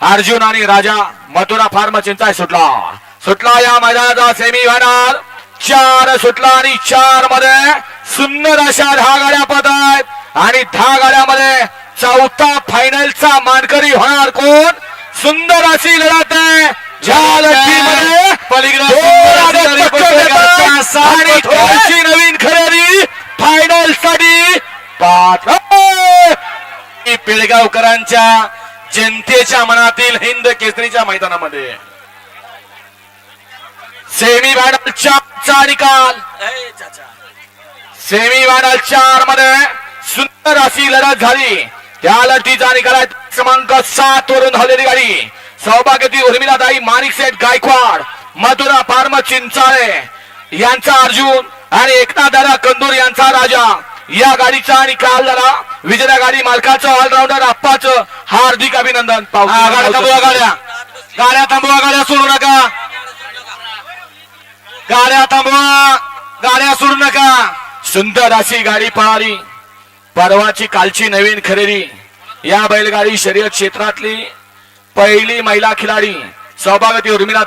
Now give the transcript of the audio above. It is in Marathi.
अर्जुन आणि राजा मथुरा फार्म चिंचाय सुटला. सुटला या मैदानाचा सेमी फायनल चार सुटला आणि चारमध्ये सुंदर अशा दहा गाड्या पद आहेत. आणि दहा गाड्यामध्ये चौथा फायनलचा मानकरी होणार कोण? सुंदर अशी लढत आहे. आणि नवीन खरेदी फायनलसाठी पात्र पेडगावकरांच्या जनतेच्या मनातील हिंद केसरीच्या मैदानामध्ये. सेमी फायनल चा निकाल. सेमी फायनल चारमध्ये सुंदर अशी लढत झाली. त्या लढतीचा निकाल आहे क्रमांक सात वरून धावलेली गाडी. सौभाग्यवती उर्मिलाताई माणिक सेठ गायकवाड मथुरा फार्म चिंचाळे यांचा अर्जुन आणि एकनाथ दादा कंदूर यांचा राजा. या गाडीचा निकाल झाला विजेत्या गाडी मालकाचं ऑलराऊंडर आप्पाचं हार्दिक अभिनंदन. गाड्या थांबवा गाड्या. गाड्या थांबवा गाड्या सोडू नका. गाड्या थांबवा गाड्या सोडू नका. सुंदर अशी गाडी पळाली परवाची कालची नवीन खरेदी. या बैलगाडी शर्यत क्षेत्रातली पहिली महिला खिलाडी सौभागती उर्मिला